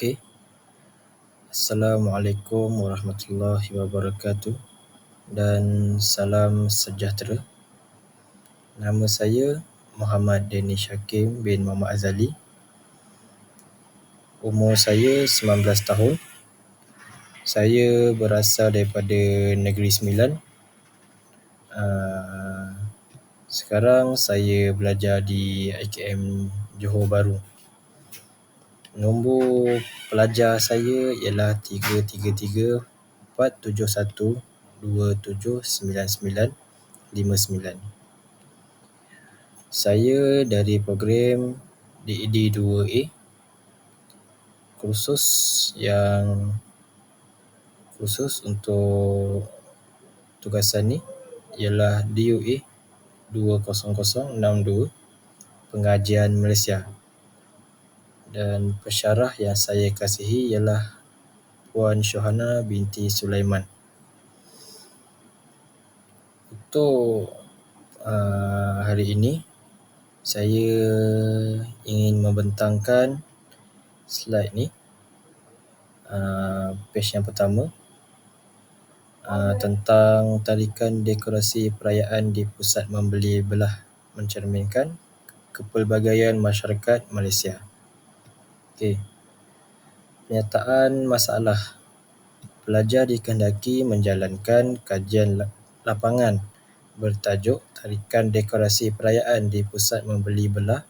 Okey. Assalamualaikum warahmatullahi wabarakatuh dan salam sejahtera. Nama saya Muhammad Danish Hakim bin Muhammad Azali. Umur saya 19 tahun. Saya berasal daripada Negeri Sembilan. Sekarang saya belajar di IKM Johor Bahru. Nombor pelajar saya ialah 3347127999. Saya dari program DAD 2A. Kursus yang khusus untuk tugasan ni ialah DUA 20062 Pengajian Malaysia. Dan pensyarah yang saya kasihi ialah Puan Syohana binti Sulaiman. Untuk hari ini saya ingin membentangkan slide ni. Page yang pertama tentang tarikan dekorasi perayaan di pusat membeli belah mencerminkan kepelbagaian masyarakat Malaysia. Okey. Kenyataan masalah. Pelajar dikehendaki menjalankan kajian lapangan bertajuk tarikan dekorasi perayaan di pusat membeli belah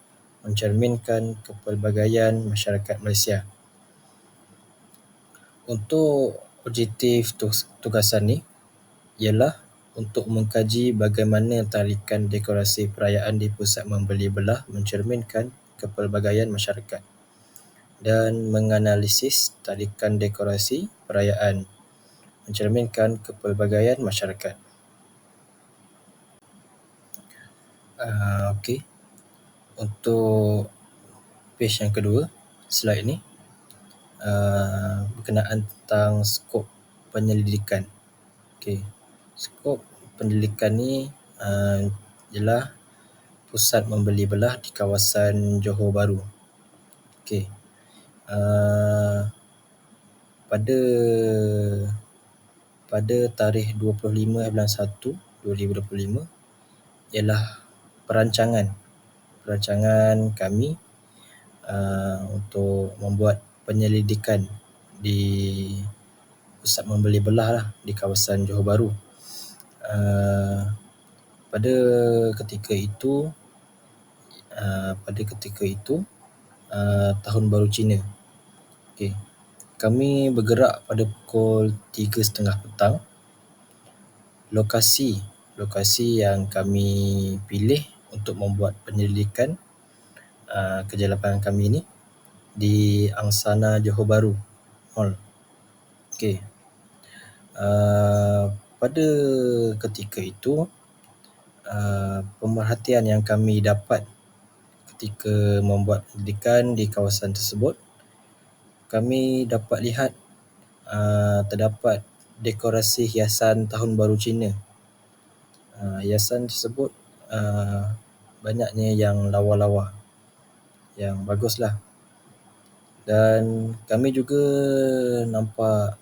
mencerminkan kepelbagaian masyarakat Malaysia. Untuk objektif tugasan ni ialah untuk mengkaji bagaimana tarikan dekorasi perayaan di pusat membeli belah mencerminkan kepelbagaian masyarakat dan menganalisis tarikan dekorasi perayaan mencerminkan kepelbagaian masyarakat. Okey. Untuk page yang kedua, slide ni berkenaan tentang skop penyelidikan. Okey. Skop penyelidikan ni ialah pusat membeli belah di kawasan Johor Bahru. Okey. Pada pada tarikh 25 bulan satu 2025 ialah perancangan perancangan kami untuk membuat penyelidikan di pusat membeli belah lah di kawasan Johor Bahru. Pada ketika itu pada ketika itu Tahun Baru Cina. Okey. Kami bergerak pada pukul 3.30 petang. Lokasi lokasi yang kami pilih untuk membuat penyelidikan kerja lapangan kami ni di Angsana Johor Bahru Mall. Okey. Pada ketika itu pemerhatian yang kami dapat ketika membuat penyelidikan di kawasan tersebut kami dapat lihat terdapat dekorasi hiasan Tahun Baru Cina. Hiasan tersebut banyaknya yang lawa-lawa. Yang baguslah. Dan kami juga nampak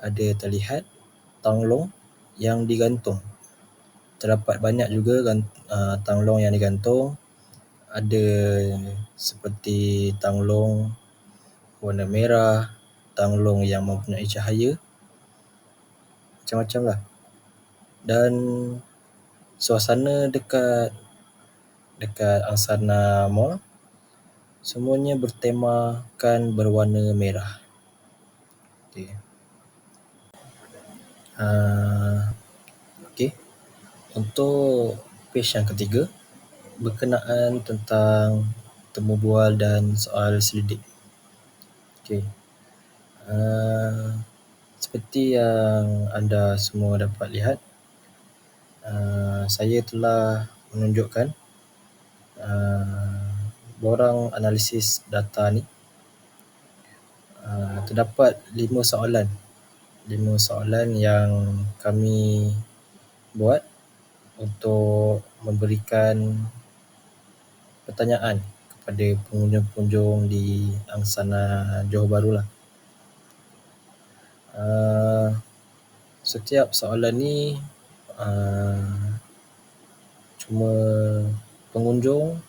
ada terlihat tanglong yang digantung. Terdapat banyak juga tanglong yang digantung. Ada seperti tanglong warna merah, tanglong yang mempunyai cahaya. Macam-macam lah. Dan suasana dekat dekat Angsana Mall semuanya bertemakan berwarna merah. Okey. Okey. Untuk page yang ketiga berkenaan tentang temu bual dan soal selidik. Okey. Seperti yang anda semua dapat lihat saya telah menunjukkan borang analisis data ni terdapat lima soalan. Lima soalan yang kami buat untuk memberikan pertanyaan kepada pengunjung-pengunjung di Angsana Johor Bahru lah. Uh, setiap soalan ni uh, cuma pengunjung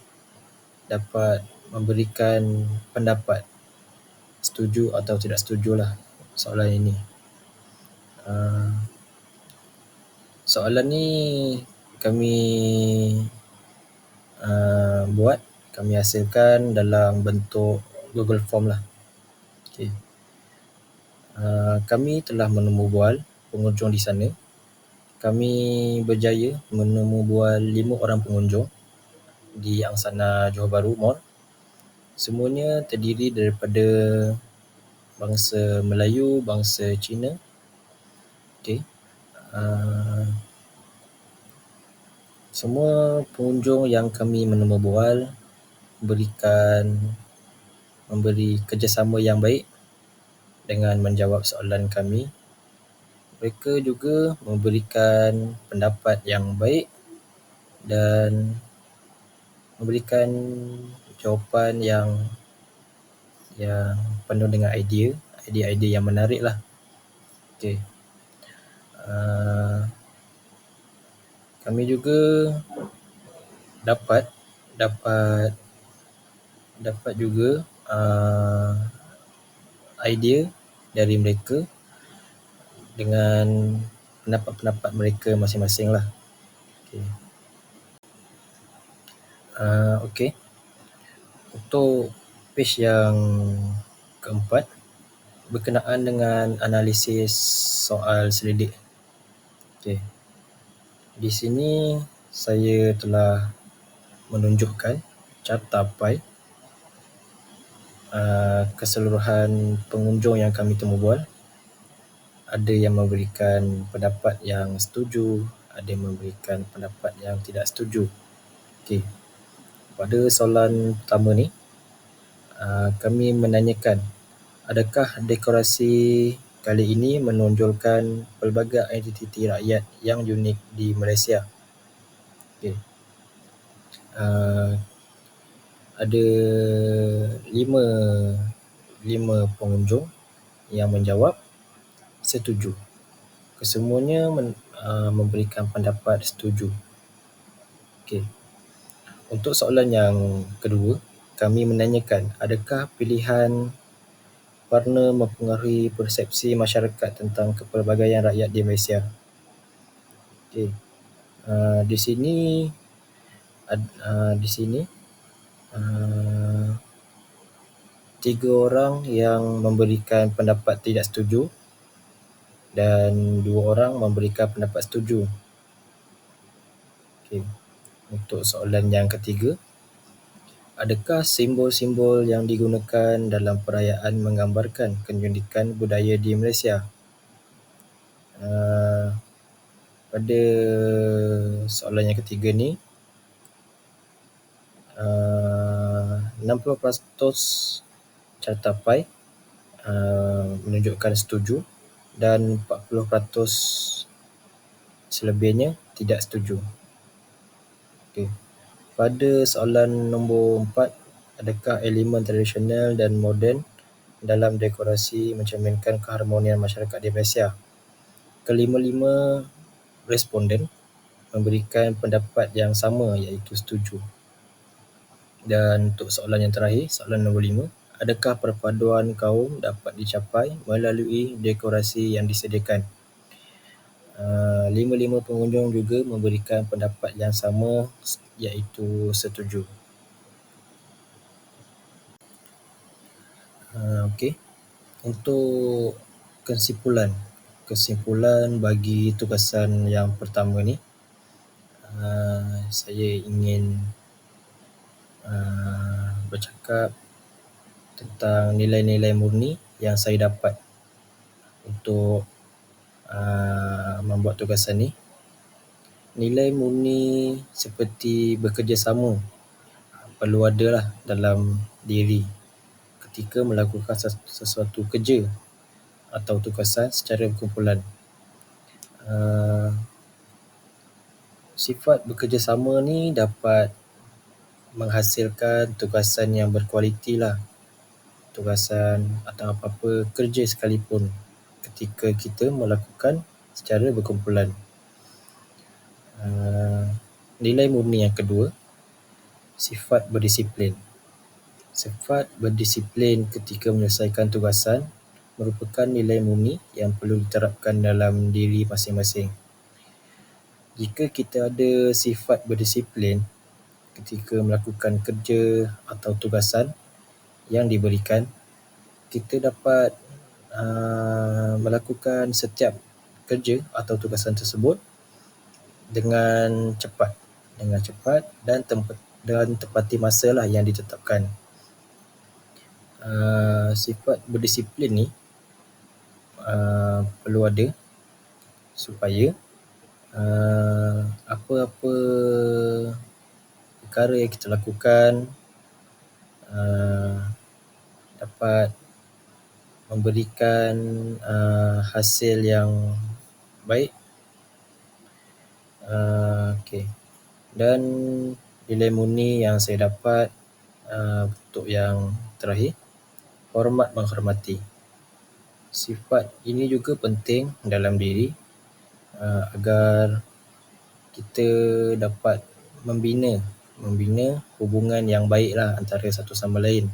dapat memberikan pendapat setuju atau tidak setuju lah soalan ini. Uh, soalan ni kami uh, buat, kami hasilkan dalam bentuk Google Form lah. Okay. Uh, kami telah menemu bual pengunjung di sana. Kami berjaya menemu bual lima orang pengunjung di Angsana Johor Bahru Mall. Semuanya terdiri daripada bangsa Melayu, bangsa Cina. Okay. Uh, semua pengunjung yang kami menemu bual berikan memberi kerjasama yang baik dengan menjawab soalan kami. Mereka juga memberikan pendapat yang baik dan memberikan jawapan yang yang penuh dengan idea, idea-idea yang menarik lah. Okay. Uh, kami juga dapat dapat dapat juga uh, idea dari mereka dengan pendapat-pendapat mereka masing-masing lah. Okay. Uh, okay. Untuk page yang keempat berkenaan dengan analisis soal selidik. Okay. Di sini saya telah menunjukkan capai uh, keseluruhan pengunjung yang kami temu bual. Ada yang memberikan pendapat yang setuju, ada yang memberikan pendapat yang tidak setuju. Okey. Pada soalan pertama ni, uh, kami menanyakan adakah dekorasi kali ini menonjolkan pelbagai identiti rakyat yang unik di Malaysia. Okay. Uh, ada lima lima pengunjung yang menjawab setuju. Kesemuanya men, uh, memberikan pendapat setuju. Okay. Untuk soalan yang kedua, kami menanyakan adakah pilihan warna mempengaruhi persepsi masyarakat tentang kepelbagaian rakyat di Malaysia. Okey. Uh, di sini uh, di sini uh, tiga orang yang memberikan pendapat tidak setuju dan dua orang memberikan pendapat setuju. Okey. Untuk soalan yang ketiga, adakah simbol-simbol yang digunakan dalam perayaan menggambarkan keunikan budaya di Malaysia? Uh, pada soalan yang ketiga ni, uh, 60% carta pai uh, menunjukkan setuju dan 40% selebihnya tidak setuju. Okay. Pada soalan nombor empat, adakah elemen tradisional dan moden dalam dekorasi mencerminkan keharmonian masyarakat di Malaysia? Kelima-lima responden memberikan pendapat yang sama iaitu setuju. Dan untuk soalan yang terakhir, soalan nombor lima, adakah perpaduan kaum dapat dicapai melalui dekorasi yang disediakan? Uh, lima-lima pengunjung juga memberikan pendapat yang sama iaitu setuju. Uh, Okey. Untuk kesimpulan, kesimpulan bagi tugasan yang pertama ni, uh, saya ingin uh, bercakap tentang nilai-nilai murni yang saya dapat untuk uh, membuat tugasan ni nilai murni seperti bekerjasama perlu ada lah dalam diri ketika melakukan sesuatu kerja atau tugasan secara berkumpulan. Uh, sifat bekerjasama ni dapat menghasilkan tugasan yang berkualiti lah. Tugasan atau apa-apa kerja sekalipun ketika kita melakukan secara berkumpulan. Nilai murni yang kedua, sifat berdisiplin. Sifat berdisiplin ketika menyelesaikan tugasan merupakan nilai murni yang perlu diterapkan dalam diri masing-masing. Jika kita ada sifat berdisiplin ketika melakukan kerja atau tugasan yang diberikan, kita dapat melakukan setiap kerja atau tugasan tersebut dengan cepat, dengan cepat dan tepati masa lah yang ditetapkan. Sifat berdisiplin ni perlu ada supaya apa-apa perkara yang kita lakukan dapat memberikan hasil yang baik. Okey, dan nilai murni yang saya dapat untuk yang terakhir, hormat menghormati. Sifat ini juga penting dalam diri agar kita dapat membina, membina hubungan yang baiklah antara satu sama lain,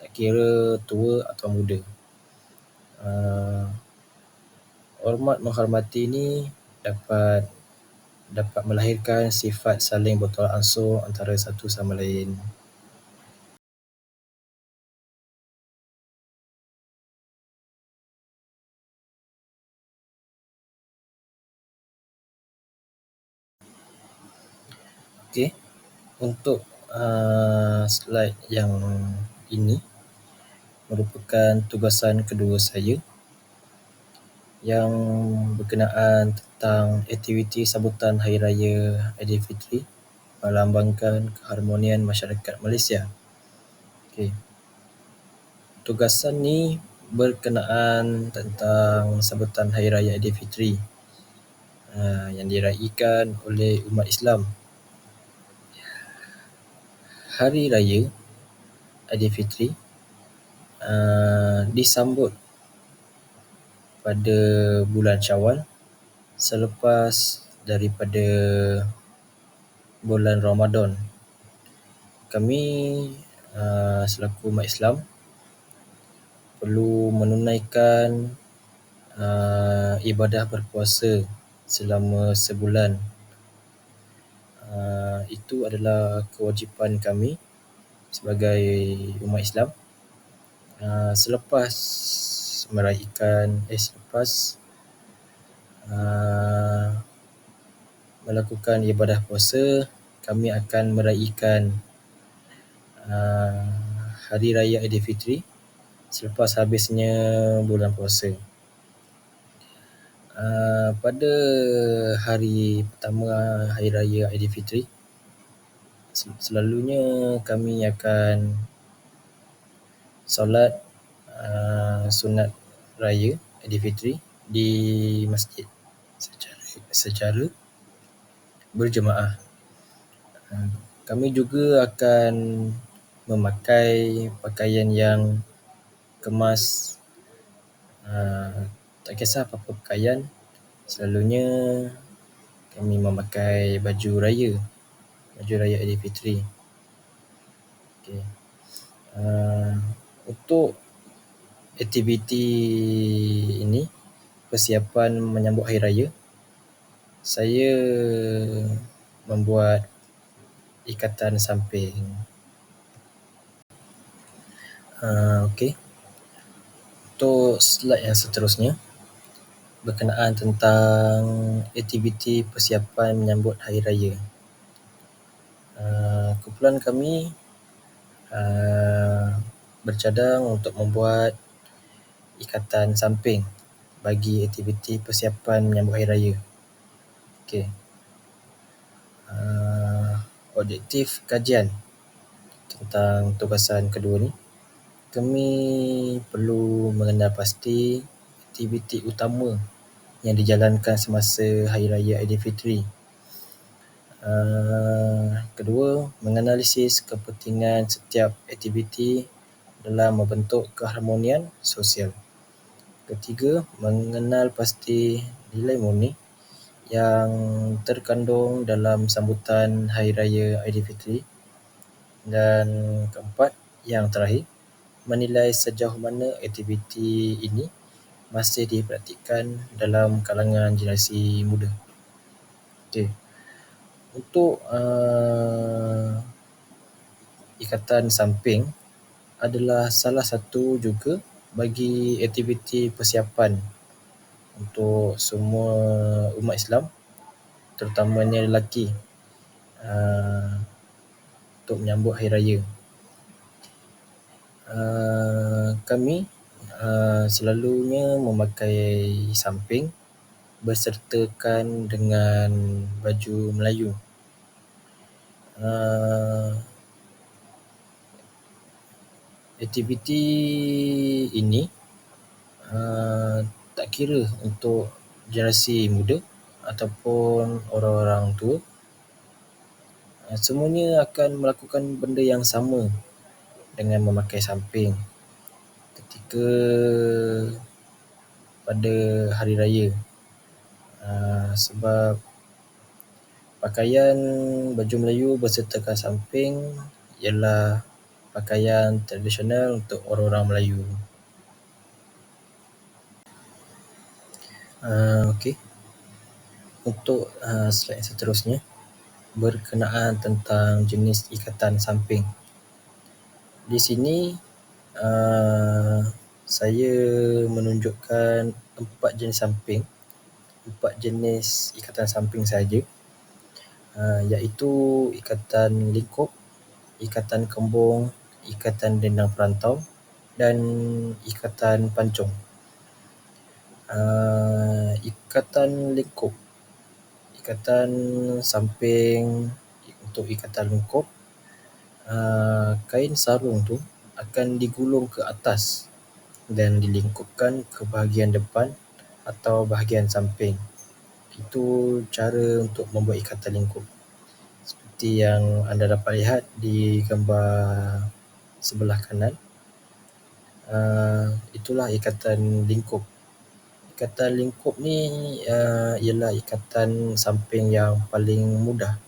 tak kira tua atau muda. Hormat menghormati ni dapat dapat melahirkan sifat saling bertolak ansur antara satu sama lain. Okey, untuk slide yang ini merupakan tugasan kedua saya yang berkenaan tentang aktiviti sambutan Hari Raya Aidilfitri melambangkan keharmonian masyarakat Malaysia. Okey, tugasan ni berkenaan tentang sambutan Hari Raya Aidilfitri yang diraikan oleh umat Islam. Hari Raya Aidilfitri disambut pada bulan Syawal selepas daripada bulan Ramadan. Kami selaku umat Islam perlu menunaikan ibadah berpuasa selama sebulan. Itu adalah kewajipan kami sebagai umat Islam selepas meraikan, selepas melakukan ibadah puasa, kami akan meraikan Hari Raya Aidilfitri selepas habisnya bulan puasa. Pada hari pertama Hari Raya Aidilfitri, selalunya kami akan solat sunat raya Aidilfitri di masjid secara berjemaah. Kami juga akan memakai pakaian yang kemas, tak kisah apa-apa pakaian, selalunya kami memakai baju raya, baju raya Aidilfitri. Okey, untuk aktiviti ini, persiapan menyambut Hari Raya, saya membuat ikatan samping. Okey, untuk slide yang seterusnya berkenaan tentang aktiviti persiapan menyambut Hari Raya. Kumpulan kami bercadang untuk membuat ikatan samping bagi aktiviti persiapan menyambut Hari Raya. Okey, objektif kajian tentang tugasan kedua ni, kami perlu mengenal pasti aktiviti utama yang dijalankan semasa Hari Raya Aidilfitri. Kedua, menganalisis kepentingan setiap aktiviti dalam membentuk keharmonian sosial. Ketiga, mengenal pasti nilai murni yang terkandung dalam sambutan Hari Raya Aidilfitri. Dan keempat, yang terakhir, menilai sejauh mana aktiviti ini masih dipraktikkan dalam kalangan generasi muda. Okey, untuk ikatan samping adalah salah satu juga bagi aktiviti persiapan untuk semua umat Islam, terutamanya lelaki untuk menyambut Hari Raya. Kami selalunya memakai samping bersertakan dengan baju Melayu. Aktiviti ini tak kira untuk generasi muda ataupun orang-orang tua, semuanya akan melakukan benda yang sama dengan memakai samping ketika pada Hari Raya sebab pakaian baju Melayu bersertakan samping ialah pakaian tradisional untuk orang-orang Melayu. Okey, untuk slide seterusnya berkenaan tentang jenis ikatan samping. Di sini saya menunjukkan empat jenis samping, empat jenis ikatan samping sahaja iaitu ikatan lingkup, ikatan kembung, ikatan dendang perantau dan ikatan pancung. Ikatan lingkup, ikatan samping untuk ikatan lingkup, kain sarung tu akan digulung ke atas dan dilingkupkan ke bahagian depan atau bahagian samping. Itu cara untuk membuat ikatan lingkup seperti yang anda dapat lihat di gambar sebelah kanan. Itulah ikatan lingkup. Ikatan lingkup ni ialah ikatan samping yang paling mudah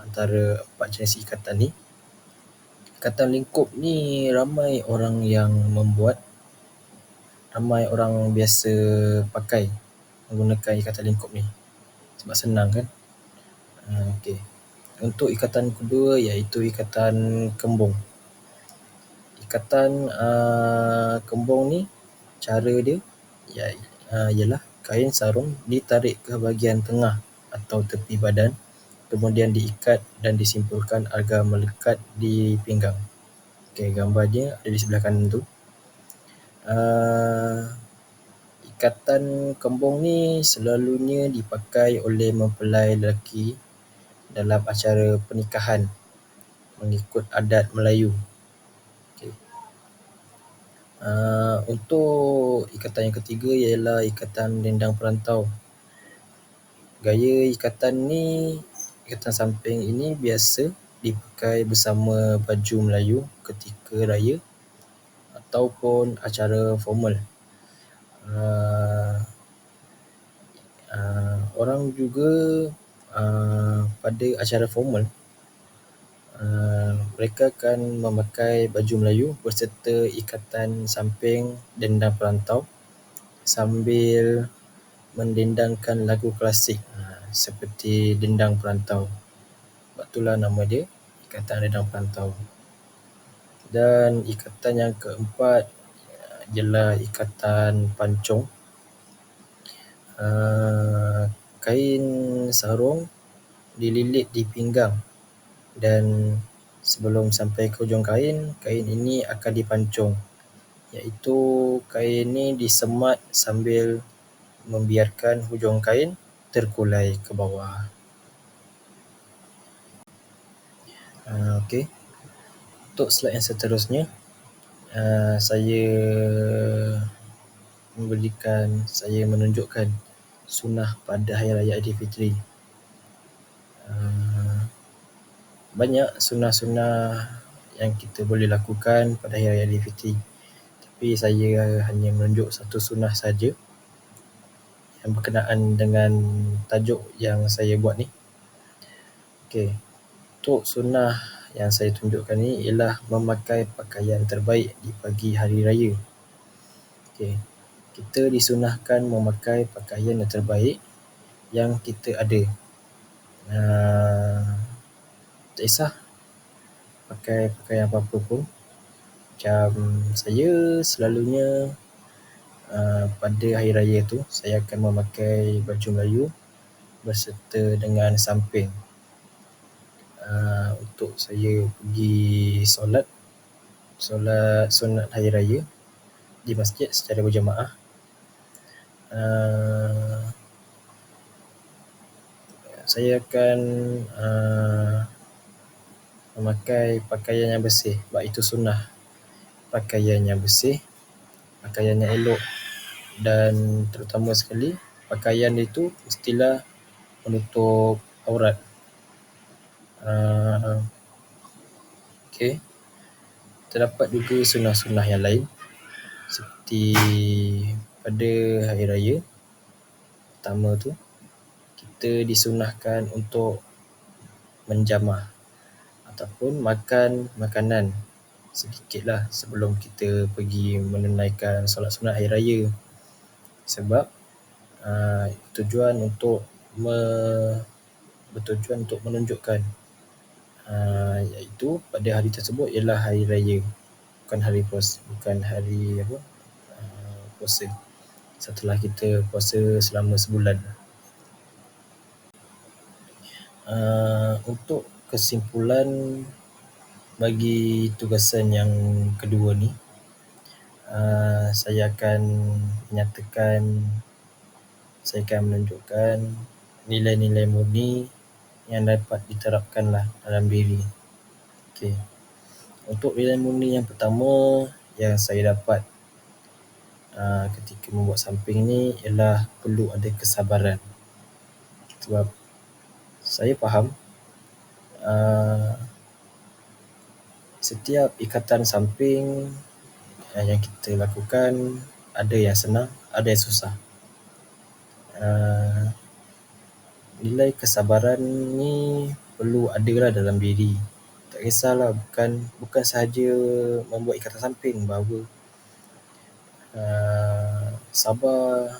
antara empat jenis ikatan ni. Ikatan lingkup ni ramai orang yang membuat, ramai orang biasa pakai menggunakan ikatan lingkup ni sebab senang kan. Okey, untuk ikatan kedua iaitu ikatan kembung. Ikatan kembung ni cara dia ialah kain sarung ditarik ke bahagian tengah atau tepi badan kemudian diikat dan disimpulkan agar melekat di pinggang. Okey, gambar dia ada di sebelah kanan tu. Ikatan kembung ni selalunya dipakai oleh mempelai lelaki dalam acara pernikahan mengikut adat Melayu. Okey, untuk ikatan yang ketiga ialah ikatan dendang perantau. Gaya ikatan ni, ikatan samping ini biasa dipakai bersama baju Melayu ketika raya ataupun acara formal. Orang juga pada acara formal mereka akan memakai baju Melayu berserta ikatan samping dendang perantau sambil mendendangkan lagu klasik seperti Dendang Perantau. Sebab itulah nama dia Ikatan Dendang Perantau. Dan ikatan yang keempat ialah ikatan pancung. Kain sarung dililit di pinggang dan sebelum sampai ke hujung kain, kain ini akan dipancung iaitu kain ni disemat sambil membiarkan hujung kain terkulai ke bawah. Okey, untuk slide yang seterusnya saya memberikan, saya menunjukkan sunnah pada Hari Raya Aidilfitri. Banyak sunnah-sunnah yang kita boleh lakukan pada Hari Raya Aidilfitri tapi saya hanya menunjuk satu sunnah saja yang berkenaan dengan tajuk yang saya buat ni. Okey, untuk sunnah yang saya tunjukkan ni ialah memakai pakaian terbaik di pagi Hari Raya. Okey, kita disunnahkan memakai pakaian yang terbaik yang kita ada. Tak kisah pakai pakaian apa-apa pun. Macam saya selalunya pada Hari Raya tu saya akan memakai baju Melayu berserta dengan samping untuk saya pergi solat, solat sunat Hari Raya di masjid secara berjemaah. Saya akan memakai pakaian yang bersih sebab itu sunnah. Pakaian yang bersih, pakaian yang elok dan terutama sekali pakaian itu mestilah menutup aurat. Okey, terdapat juga sunnah-sunnah yang lain seperti pada Hari Raya pertama tu kita disunnahkan untuk menjamah ataupun makan makanan sedikitlah sebelum kita pergi menunaikan solat sunat Hari Raya sebab tujuan untuk bertujuan untuk menunjukkan iaitu pada hari tersebut ialah Hari Raya bukan hari puasa, bukan hari apa puasa setelah kita puasa selama sebulan. Untuk kesimpulan bagi tugasan yang kedua ni saya akan menyatakan saya akan menunjukkan nilai-nilai murni yang dapat diterapkanlah dalam diri. Okey, untuk nilai murni yang pertama yang saya dapat ketika membuat samping ni ialah perlu ada kesabaran sebab saya faham setiap ikatan samping yang kita lakukan ada yang senang, ada yang susah. Nilai kesabaran ni perlu adalah dalam diri. Tak kisahlah bukan bukan sahaja membuat ikatan samping bahawa sabar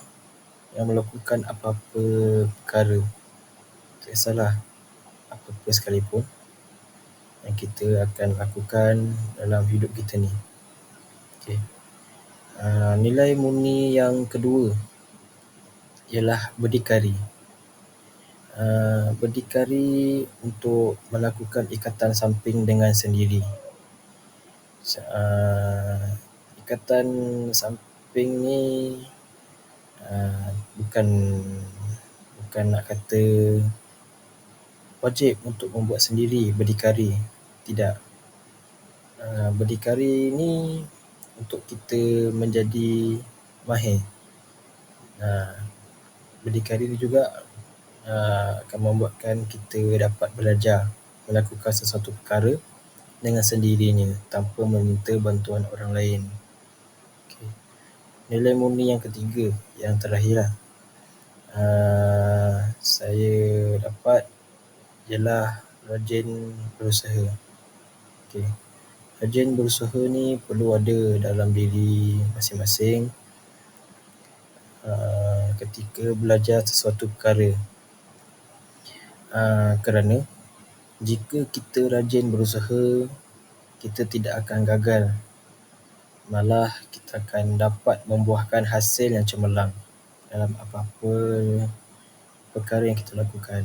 dalam melakukan apa-apa perkara. Tak kisahlah apa-apa sekalipun yang kita akan lakukan dalam hidup kita ni. Okey, nilai murni yang kedua ialah berdikari. Berdikari untuk melakukan ikatan samping dengan sendiri. Ikatan samping ni bukan bukan nak kata wajib untuk membuat sendiri berdikari, tidak. Berdikari ni untuk kita menjadi mahir. Berdikari ni juga akan membuatkan kita dapat belajar melakukan sesuatu perkara dengan sendirinya tanpa meminta bantuan orang lain. Okey, nilai murni yang ketiga, yang terakhirlah saya dapat ialah rajin berusaha. Okey, rajin berusaha ni perlu ada dalam diri masing-masing ketika belajar sesuatu perkara kerana jika kita rajin berusaha kita tidak akan gagal malah kita akan dapat membuahkan hasil yang cemerlang dalam apa-apa perkara yang kita lakukan.